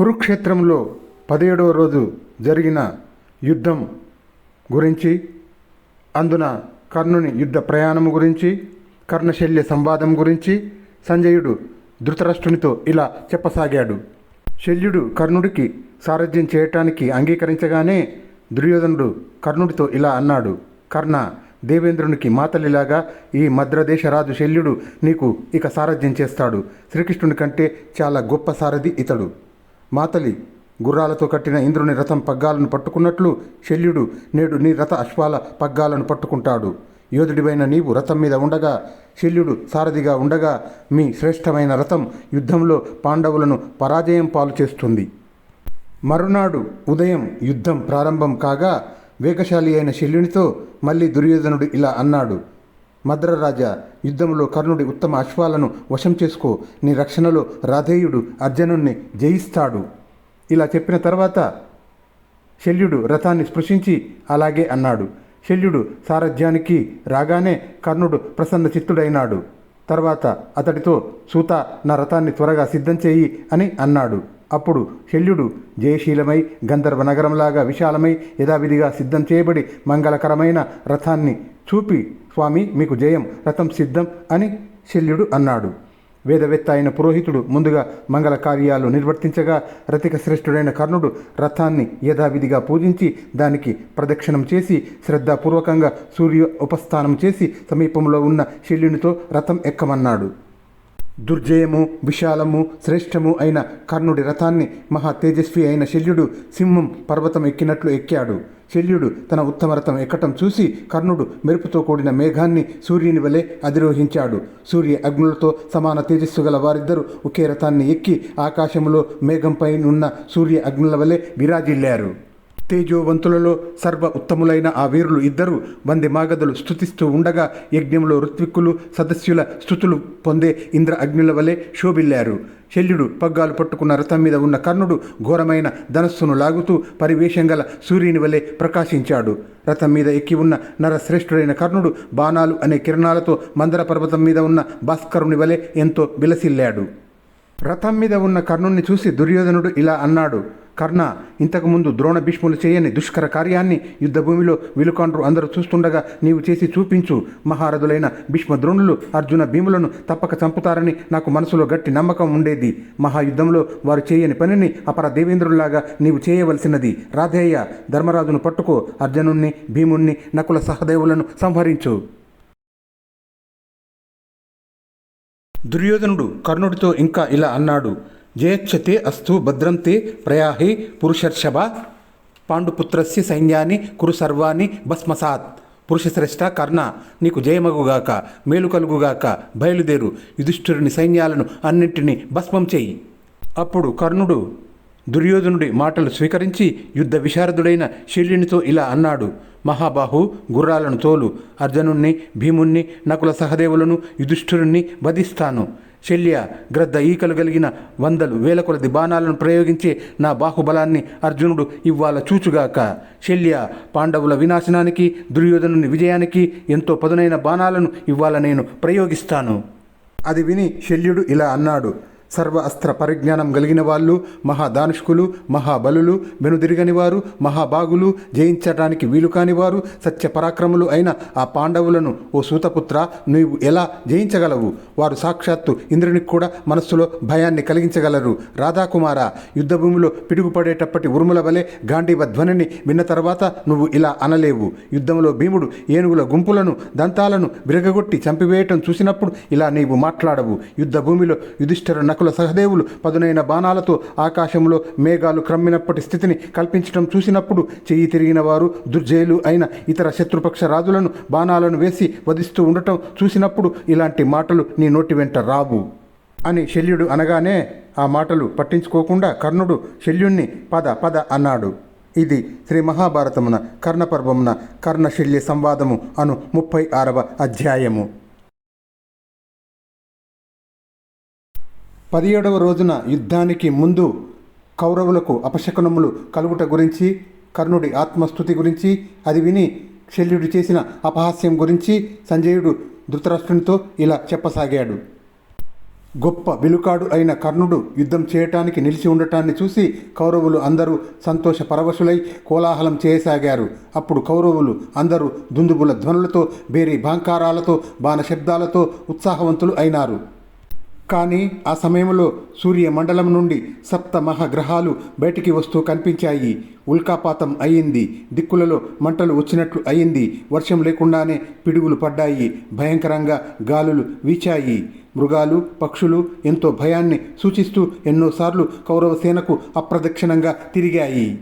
కురుక్షేత్రంలో పదిహేడవ రోజు జరిగిన యుద్ధం గురించి అందున కర్ణుని యుద్ధ ప్రయాణము గురించి కర్ణశల్య సంవాదం గురించి సంజయుడు ధృతరాష్ట్రునితో ఇలా చెప్పసాగాడు. శల్యుడు కర్ణుడికి సారథ్యం చేయటానికి అంగీకరించగానే దుర్యోధనుడు కర్ణుడితో ఇలా అన్నాడు కర్ణ దేవేంద్రునికి మాతలిలాగా ఈ మద్రదేశరాజు శల్యుడు నీకు ఇక సారథ్యం చేస్తాడు. శ్రీకృష్ణుని కంటే చాలా గొప్ప సారథి ఇతడు. మాతలి గుర్రాలతో కట్టిన ఇంద్రుని రథం పగ్గాలను పట్టుకున్నట్లు శల్యుడు నేడు నీ రథ అశ్వాల పగ్గాలను పట్టుకుంటాడు. యోధుడివైన నీవు రథం మీద ఉండగా శల్యుడు సారథిగా ఉండగా మీ శ్రేష్టమైన రథం యుద్ధంలో పాండవులను పరాజయం పాలు చేస్తుంది. మరునాడు ఉదయం యుద్ధం ప్రారంభం కాగా వేగశాలి అయిన శల్యునితో మళ్ళీ దుర్యోధనుడు ఇలా అన్నాడు. మద్రరాజా యుద్ధంలో కర్ణుడి ఉత్తమ అశ్వాలను వశం చేసుకో. నీ రక్షణలో రాధేయుడు అర్జునుణ్ణి జయిస్తాడు. ఇలా చెప్పిన తర్వాత శల్యుడు రథాన్ని స్పృశించి అలాగే అన్నాడు. శల్యుడు సారథ్యానికి రాగానే కర్ణుడు ప్రసన్న చిత్తుడైనాడు. తర్వాత అతడితో సూత నా రథాన్ని త్వరగా సిద్ధం చేయి అని అన్నాడు. అప్పుడు శల్యుడు జయశీలమై గంధర్వ నగరంలాగా విశాలమై యథావిధిగా సిద్ధం చేయబడి మంగళకరమైన రథాన్ని చూపి స్వామి మీకు జయం రథం సిద్ధం అని శల్యుడు అన్నాడు. వేదవేత్త అయిన పురోహితుడు ముందుగా మంగళ కార్యాలు నిర్వర్తించగా రతిక శ్రేష్ఠుడైన కర్ణుడు రథాన్ని యథావిధిగా పూజించి దానికి ప్రదక్షిణం చేసి శ్రద్ధాపూర్వకంగా సూర్య ఉపస్థానం చేసి సమీపంలో ఉన్న శల్యునితో రథం ఎక్కమన్నాడు. దుర్జయము విశాలము శ్రేష్టము అయిన కర్ణుడి రథాన్ని మహా తేజస్వి అయిన శల్యుడు సింహం పర్వతం ఎక్కినట్లు ఎక్కాడు. శల్యుడు తన ఉత్తమ రథం ఎక్కటం చూసి కర్ణుడు మెరుపుతో కూడిన మేఘాన్ని సూర్యుని వలె అధిరోహించాడు. సూర్య అగ్నులతో సమాన తేజస్సు గల వారిద్దరూ ఒకే రథాన్ని ఎక్కి ఆకాశంలో మేఘంపై ఉన్న సూర్య అగ్నుల వలె విరాజిల్లారు. తేజోవంతులలో సర్వ ఉత్తములైన ఆ వీరులు ఇద్దరు వంది మాగదులు స్థుతిస్తూ ఉండగా యజ్ఞంలో ఋత్విక్కులు సదస్యుల స్థుతులు పొందే ఇంద్ర అగ్నుల వలె శోభిల్లారు. శల్యుడు పగ్గాలు పట్టుకున్న రథం మీద ఉన్న కర్ణుడు ఘోరమైన ధనస్సును లాగుతూ పరివేషం గల సూర్యుని వలె ప్రకాశించాడు. రథం మీద ఎక్కి ఉన్న నరశ్రేష్ఠుడైన కర్ణుడు బాణాలు అనే కిరణాలతో మందర పర్వతం మీద ఉన్న భాస్కరుని వలె ఎంతో విలసిల్లాడు. రథం మీద ఉన్న కర్ణుణ్ణి చూసి దుర్యోధనుడు ఇలా అన్నాడు కర్ణ ఇంతకుముందు ద్రోణ భీష్ములు చేయని దుష్కర కార్యాన్ని యుద్ధభూమిలో విలుకాండ్రు అందరూ చూస్తుండగా నీవు చేసి చూపించు. మహారథులైన భీష్మ ద్రోణులు అర్జున భీములను తప్పక చంపుతారని నాకు మనసులో గట్టి నమ్మకం ఉండేది. మహాయుద్ధంలో వారు చేయని పనిని అపర దేవేంద్రుల్లాగా నీవు చేయవలసినది. రాధేయ ధర్మరాజును పట్టుకో. అర్జునుణ్ణి భీముణ్ణి నకుల సహదేవులను సంహరించు. దుర్యోధనుడు కర్ణుడితో ఇంకా ఇలా అన్నాడు. జయచ్చతే అస్తు భద్రంతే ప్రయాహి పురుషర్షభ పాండుపుత్రస్య సైన్యాన్ని కురు సర్వాన్ని భస్మసాత్. పురుషశ్రేష్ఠ కర్ణ నీకు జయమగుగాక మేలు కలుగుగాక బయలుదేరు యుధిష్ఠురుని సైన్యాలను అన్నింటినీ భస్మం చెయ్యి అప్పుడు కర్ణుడు దుర్యోధనుడి మాటలు స్వీకరించి యుద్ధ విశారదుడైన శల్యునితో ఇలా అన్నాడు మహాబాహు గుర్రాలను తోలు అర్జునుణ్ణి భీముణ్ణి నకుల సహదేవులను యుధిష్ఠురుణ్ణి వధిస్తాను. శల్య గ్రద్ద ఈకలు కలిగిన వందలు వేల కొలది బాణాలను ప్రయోగించే నా బాహుబలాన్ని అర్జునుడు ఇవ్వాల చూచుగాక. శల్య పాండవుల వినాశనానికి దుర్యోధనుని విజయానికి ఎంతో పదునైన బాణాలను ఇవ్వాల నేను ప్రయోగిస్తాను. అది విని శల్యుడు ఇలా అన్నాడు సర్వ అస్త్ర పరిజ్ఞానం కలిగిన వాళ్ళు మహాదానుష్కులు మహాబలులు వెనుదిరగని వారు మహాబాగులు జయించటానికి వీలు కాని వారు సత్య పరాక్రములు అయిన ఆ పాండవులను ఓ సూతపుత్ర నీవు ఎలా జయించగలవు? వారు సాక్షాత్తు ఇంద్రునికి కూడా మనస్సులో భయాన్ని కలిగించగలరు. రాధాకుమార యుద్ధభూమిలో పిడుగుపడేటప్పటి ఉరుముల వలె గాంధీవ ధ్వనిని విన్న తర్వాత నువ్వు ఇలా అనలేవు. యుద్ధంలో భీముడు ఏనుగుల గుంపులను దంతాలను విరగగొట్టి చంపివేయటం చూసినప్పుడు ఇలా నీవు మాట్లాడవు. యుద్ధభూమిలో యుధిష్ఠరు నకుల సహదేవులు పదునైన బాణాలతో ఆకాశంలో మేఘాలు క్రమ్మినప్పటి స్థితిని కల్పించడం చూసినప్పుడు చెయ్యి తిరిగిన వారు దుర్జయులు అయిన ఇతర శత్రుపక్ష రాజులను బాణాలను వేసి వధిస్తూ ఉండటం చూసినప్పుడు ఇలాంటి మాటలు నీ నోటి వెంట రావు అని శల్యుడు అనగానే ఆ మాటలు పట్టించుకోకుండా కర్ణుడు శల్యుణ్ణి పద పద అన్నాడు. ఇది శ్రీ మహాభారతమున కర్ణపర్వమున కర్ణశల్య సంవాదము అను ముప్పై ఆరవ అధ్యాయము. పదిహేడవ రోజున యుద్ధానికి ముందు కౌరవులకు అపశకునములు కలుగుట గురించి కర్ణుడి ఆత్మస్థుతి గురించి అది విని శల్యుడు చేసిన అపహాస్యం గురించి సంజయుడు ధృతరాష్ట్రునితో ఇలా చెప్పసాగాడు. గొప్ప విలుకాడు అయిన కర్ణుడు యుద్ధం చేయటానికి నిలిచి ఉండటాన్ని చూసి కౌరవులు అందరూ సంతోష పరవశులై కోలాహలం చేయసాగారు. అప్పుడు కౌరవులు అందరూ దుందుబుల ధ్వనులతో బేరీ భాంకారాలతో బాణశబ్దాలతో ఉత్సాహవంతులు అయినారు. కానీ ఆ సమయంలో సూర్య మండలం నుండి సప్త మహాగ్రహాలు బయటికి వస్తూ కనిపించాయి. ఉల్కాపాతం అయ్యింది దిక్కులలో మంటలు వచ్చినట్లు అయ్యింది వర్షం లేకుండానే పిడుగులు పడ్డాయి. భయంకరంగా గాలులు వీచాయి. మృగాలు పక్షులు ఎంతో భయాన్ని సూచిస్తూ ఎన్నోసార్లు కౌరవ సేనకు అప్రదక్షిణంగా తిరిగాయి.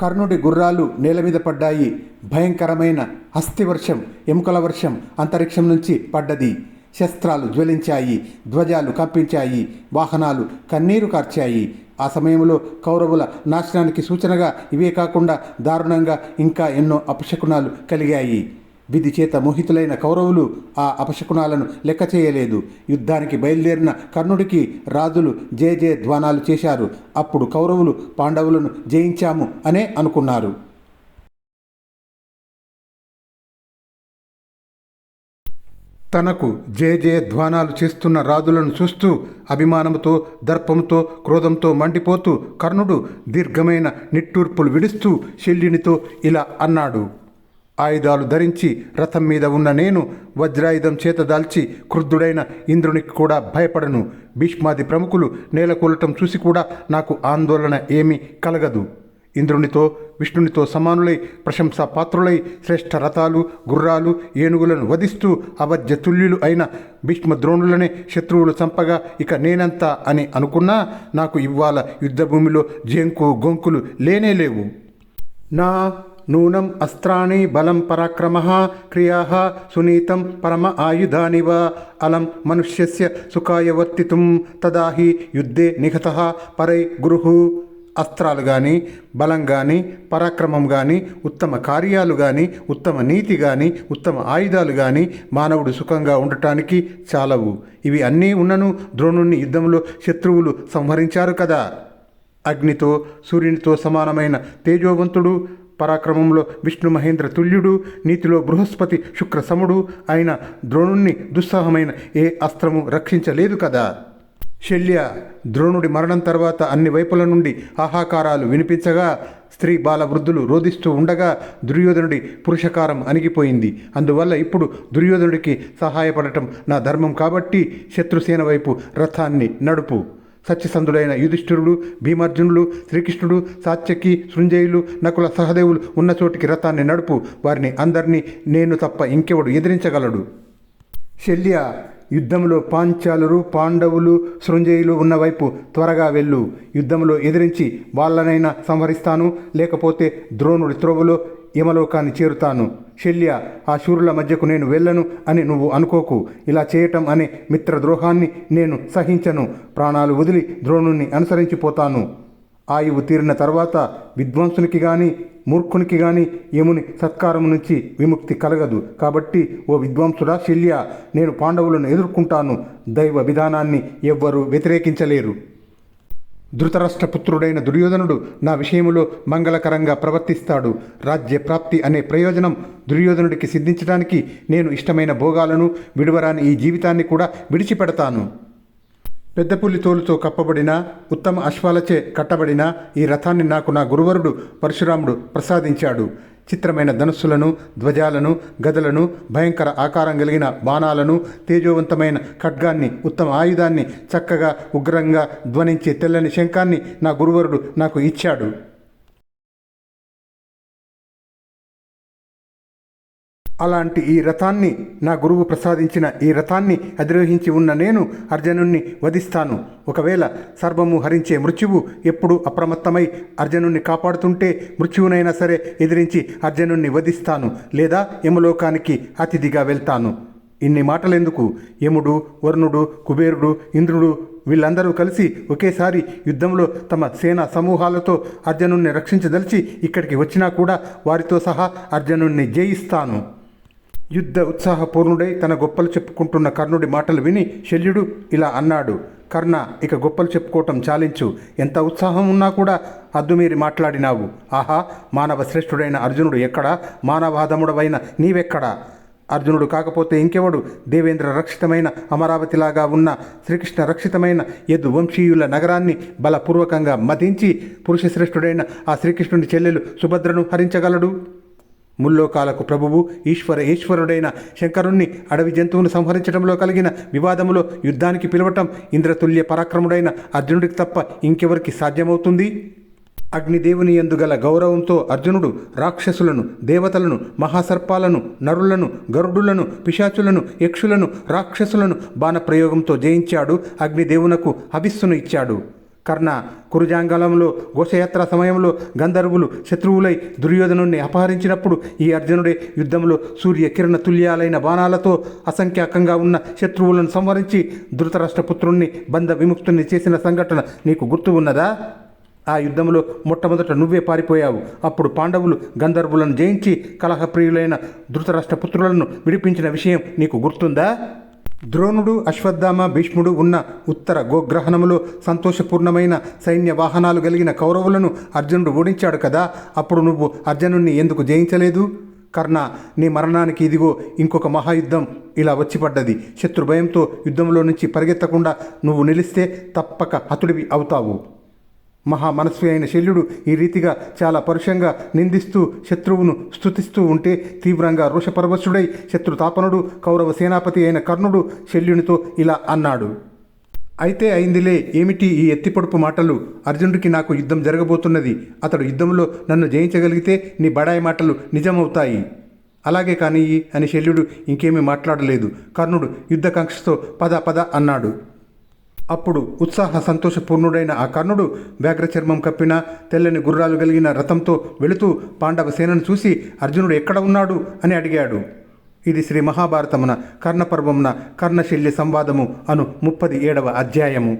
కర్ణుడి గుర్రాలు నేల మీద పడ్డాయి. భయంకరమైన అస్థివర్షం ఎముకల వర్షం అంతరిక్షం నుంచి పడ్డది. శస్త్రాలు జ్వలించాయి ధ్వజాలు కంపించాయి వాహనాలు కన్నీరు కార్చాయి. ఆ సమయంలో కౌరవుల నాశనానికి సూచనగా ఇవే కాకుండా దారుణంగా ఇంకా ఎన్నో అపశకునాలు కలిగాయి. విధి చేత మోహితులైన కౌరవులు ఆ అపశకునాలను లెక్క చేయలేదు. యుద్ధానికి బయలుదేరిన కర్ణుడికి రాజులు జయ జయ ధ్వానాలు చేశారు. అప్పుడు కౌరవులు పాండవులను జయించాము అనే అనుకున్నారు. తనకు జే జే ధ్వానాలు చేస్తున్న రాజులను చూస్తూ అభిమానంతో దర్పంతో క్రోధంతో మండిపోతూ కర్ణుడు దీర్ఘమైన నిట్టూర్పులు విడుస్తూ శల్యునితో ఇలా అన్నాడు. ఆయుధాలు ధరించి రథం మీద ఉన్న నేను వజ్రాయుధం చేత దాల్చి క్రుద్ధుడైన ఇంద్రునికి కూడా భయపడను. భీష్మాది ప్రముఖులు నేలకూలటం చూసి కూడా నాకు ఆందోళన ఏమీ కలగదు. ఇంద్రునితో విష్ణునితో సమానులై ప్రశంసా పాత్రులై శ్రేష్ఠ రథాలు గుర్రాలు ఏనుగులను వధిస్తూ అవధ్య తుల్యులు అయిన భీష్మ ద్రోణులనే శత్రువులు చంపగా ఇక నేనంతా అని అనుకున్నా నాకు ఇవ్వాల యుద్ధభూమిలో జంకు గొంకులు లేనే లేవు. నా నూనం అస్త్రాణి బలం పరాక్రమ క్రియా సునీతం పరమ ఆయుధాని వా అలం మనుష్యస్య సుఖాయ వర్తితుం తదాహి యుద్ధే నిహత పరై గురు. అస్త్రాలు కానీ బలం కానీ పరాక్రమం కానీ ఉత్తమ కార్యాలు కానీ ఉత్తమ నీతి కానీ ఉత్తమ ఆయుధాలు కానీ మానవుడు సుఖంగా ఉండటానికి చాలవు. ఇవి అన్నీ ఉన్నను ద్రోణుణ్ణి యుద్ధంలో శత్రువులు సంహరించారు కదా. అగ్నితో సూర్యునితో సమానమైన తేజోవంతుడు పరాక్రమంలో విష్ణు మహేంద్ర తుల్యుడు నీతిలో బృహస్పతి శుక్ర సముడు అయిన ద్రోణుణ్ణి దుస్సాహమైన ఏ అస్త్రము రక్షించలేదు కదా. శల్య ద్రోణుడి మరణం తర్వాత అన్ని వైపుల నుండి ఆహాకారాలు వినిపించగా స్త్రీ బాల వృద్ధులు రోధిస్తూ ఉండగా దుర్యోధనుడి పురుషకారం అణిగిపోయింది. అందువల్ల ఇప్పుడు దుర్యోధనుడికి సహాయపడటం నా ధర్మం కాబట్టి శత్రుసేన వైపు రథాన్ని నడుపు. సత్యసంధులైన యుధిష్ఠిరుడు భీమార్జునులు శ్రీకృష్ణుడు సాత్యకి సృంజయులు నకుల సహదేవులు ఉన్న చోటికి రథాన్ని నడుపు. వారిని అందరినీ నేను తప్ప ఇంకెవడు ఎదిరించగలడు. శల్య యుద్ధంలో పాంచాలురు పాండవులు సృంజయులు ఉన్నవైపు త్వరగా వెళ్ళు. యుద్ధంలో ఎదిరించి వాళ్ళనైనా సంహరిస్తాను లేకపోతే ద్రోణుడి త్రోవలో యమలోకాన్ని చేరుతాను. శల్య ఆ శూరుల మధ్యకు నేను వెళ్ళను అని నువ్వు అనుకోకు. ఇలా చేయటం అనే మిత్రద్రోహాన్ని నేను సహించను. ప్రాణాలు వదిలి ద్రోణుణ్ణి అనుసరించిపోతాను. ఆయువు తీరిన తర్వాత విద్వాంసునికి గాని మూర్ఖునికి గాని యముని సత్కారం నుంచి విముక్తి కలగదు. కాబట్టి ఓ విద్వాంసుడా శల్య నేను పాండవులను ఎదుర్కొంటాను. దైవ విధానాన్ని ఎవ్వరూ వ్యతిరేకించలేరు. ధృతరాష్ట్రపుత్రుడైన దుర్యోధనుడు నా విషయములో మంగళకరంగా ప్రవర్తిస్తాడు. రాజ్య ప్రాప్తి అనే ప్రయోజనం దుర్యోధనుడికి సిద్ధించడానికి నేను ఇష్టమైన భోగాలను విడువరాని ఈ జీవితాన్ని కూడా విడిచిపెడతాను. పెద్ద తోలుతో కప్పబడిన ఉత్తమ అశ్వాలచే కట్టబడిన ఈ రథాన్ని నాకు నా గురువరుడు పరశురాముడు ప్రసాదించాడు. చిత్రమైన ధనుస్సులను ధ్వజాలను గదలను భయంకర ఆకారం కలిగిన బాణాలను తేజోవంతమైన ఖడ్గాన్ని ఉత్తమ ఆయుధాన్ని చక్కగా ఉగ్రంగా ధ్వనించే తెల్లని శంఖాన్ని నా గురువరుడు నాకు ఇచ్చాడు. అలాంటి ఈ రథాన్ని నా గురువు ప్రసాదించిన ఈ రథాన్ని అధిరోహించి ఉన్న నేను అర్జునుణ్ణి వధిస్తాను. ఒకవేళ సర్వము హరించే మృత్యువు ఎప్పుడు అప్రమత్తమై అర్జునుణ్ణి కాపాడుతుంటే మృత్యువునైనా సరే ఎదిరించి అర్జునుణ్ణి వధిస్తాను లేదా యమలోకానికి అతిథిగా వెళ్తాను. ఇన్ని మాటలెందుకు? యముడు వరుణుడు కుబేరుడు ఇంద్రుడు వీళ్ళందరూ కలిసి ఒకేసారి యుద్ధంలో తమ సేనా సమూహాలతో అర్జునుణ్ణి రక్షించదలిచి ఇక్కడికి వచ్చినా కూడా వారితో సహా అర్జునుణ్ణి జయిస్తాను. యుద్ధ ఉత్సాహపూర్ణుడై తన గొప్పలు చెప్పుకుంటున్న కర్ణుడి మాటలు విని శల్యుడు ఇలా అన్నాడు కర్ణ ఇక గొప్పలు చెప్పుకోవటం చాలించు. ఎంత ఉత్సాహం ఉన్నా కూడా అద్దుమీరి మాట్లాడినావు. ఆహా మానవ శ్రేష్ఠుడైన అర్జునుడు ఎక్కడా? మానవాధముడవైన నీవెక్కడా? అర్జునుడు కాకపోతే ఇంకెవడు? దేవేంద్ర రక్షితమైన అమరావతిలాగా ఉన్న శ్రీకృష్ణ రక్షితమైన యదు వంశీయుల నగరాన్ని బలపూర్వకంగా మతించి పురుషశ్రేష్ఠుడైన ఆ శ్రీకృష్ణుని చెల్లెలు సుభద్రను హరించగలడు? ముల్లోకాలకు ప్రభువు ఈశ్వర ఈశ్వరుడైన శంకరుణ్ణి అడవి జంతువును సంహరించడంలో కలిగిన వివాదములో యుద్ధానికి పిలవటం ఇంద్రతుల్య పరాక్రముడైన అర్జునుడికి తప్ప ఇంకెవరికి సాధ్యమవుతుంది? అగ్నిదేవుని ఎందుగల గౌరవంతో అర్జునుడు రాక్షసులను దేవతలను మహాసర్పాలను నరులను గరుడులను పిశాచులను యక్షులను రాక్షసులను బాణప్రయోగంతో జయించాడు. అగ్నిదేవునకు హవిస్సును ఇచ్చాడు. కర్ణ కురుజాంగలంలో ఘోషయాత్ర సమయంలో గంధర్వులు శత్రువులై దుర్యోధనుణ్ణి అపహరించినప్పుడు ఈ అర్జునుడే యుద్ధంలో సూర్యకిరణ తుల్యాలైన బాణాలతో అసంఖ్యాకంగా ఉన్న శత్రువులను సంహరించి ధృతరాష్ట్రపుత్రుణ్ణి బంధ విముక్తుణ్ణి చేసిన సంఘటన నీకు గుర్తు ఉన్నదా? ఆ యుద్ధంలో మొట్టమొదట నువ్వే పారిపోయావు. అప్పుడు పాండవులు గంధర్వులను జయించి కలహప్రియులైన ధృతరాష్ట్ర పుత్రులను విడిపించిన విషయం నీకు గుర్తుందా? ద్రోణుడు అశ్వత్థామ భీష్ముడు ఉన్న ఉత్తర గోగ్రహణములో సంతోషపూర్ణమైన సైన్య వాహనాలు కలిగిన కౌరవులను అర్జునుడు ఓడించాడు కదా అప్పుడు నువ్వు అర్జునుణ్ణి ఎందుకు జయించలేదు? కర్ణ నీ మరణానికి ఇదిగో ఇంకొక మహాయుద్ధం ఇలా వచ్చిపడ్డది. శత్రు భయంతో యుద్ధంలో నుంచి పరిగెత్తకుండా నువ్వు నిలిస్తే తప్పక హతుడివి అవుతావు. మహా మనస్వి అయిన శల్యుడు ఈ రీతిగా చాలా పరుషంగా నిందిస్తూ శత్రువును స్థుతిస్తూ ఉంటే తీవ్రంగా రోషపరవశుడై శత్రుతాపనుడు కౌరవ సేనాపతి అయిన కర్ణుడు శల్యునితో ఇలా అన్నాడు. అయితే అయిందిలే ఏమిటి ఈ ఎత్తిపొడుపు మాటలు? అర్జునుడికి నాకు యుద్ధం జరగబోతున్నది. అతడు యుద్ధంలో నన్ను జయించగలిగితే నీ బడాయి మాటలు నిజమవుతాయి. అలాగే కానీ అని శల్యుడు ఇంకేమీ మాట్లాడలేదు. కర్ణుడు యుద్ధకాంక్షతో పద పద అన్నాడు. అప్పుడు ఉత్సాహ సంతోషపూర్ణుడైన ఆ కర్ణుడు వ్యాఘ్రచర్మం కప్పిన తెల్లని గుర్రాలు కలిగిన రథంతో వెళుతూ పాండవ సేనను చూసి అర్జునుడు ఎక్కడ ఉన్నాడు? అని అడిగాడు. ఇది శ్రీ మహాభారతమున కర్ణపర్వమున కర్ణశల్య సంవాదము అను ముప్పది ఏడవ అధ్యాయము.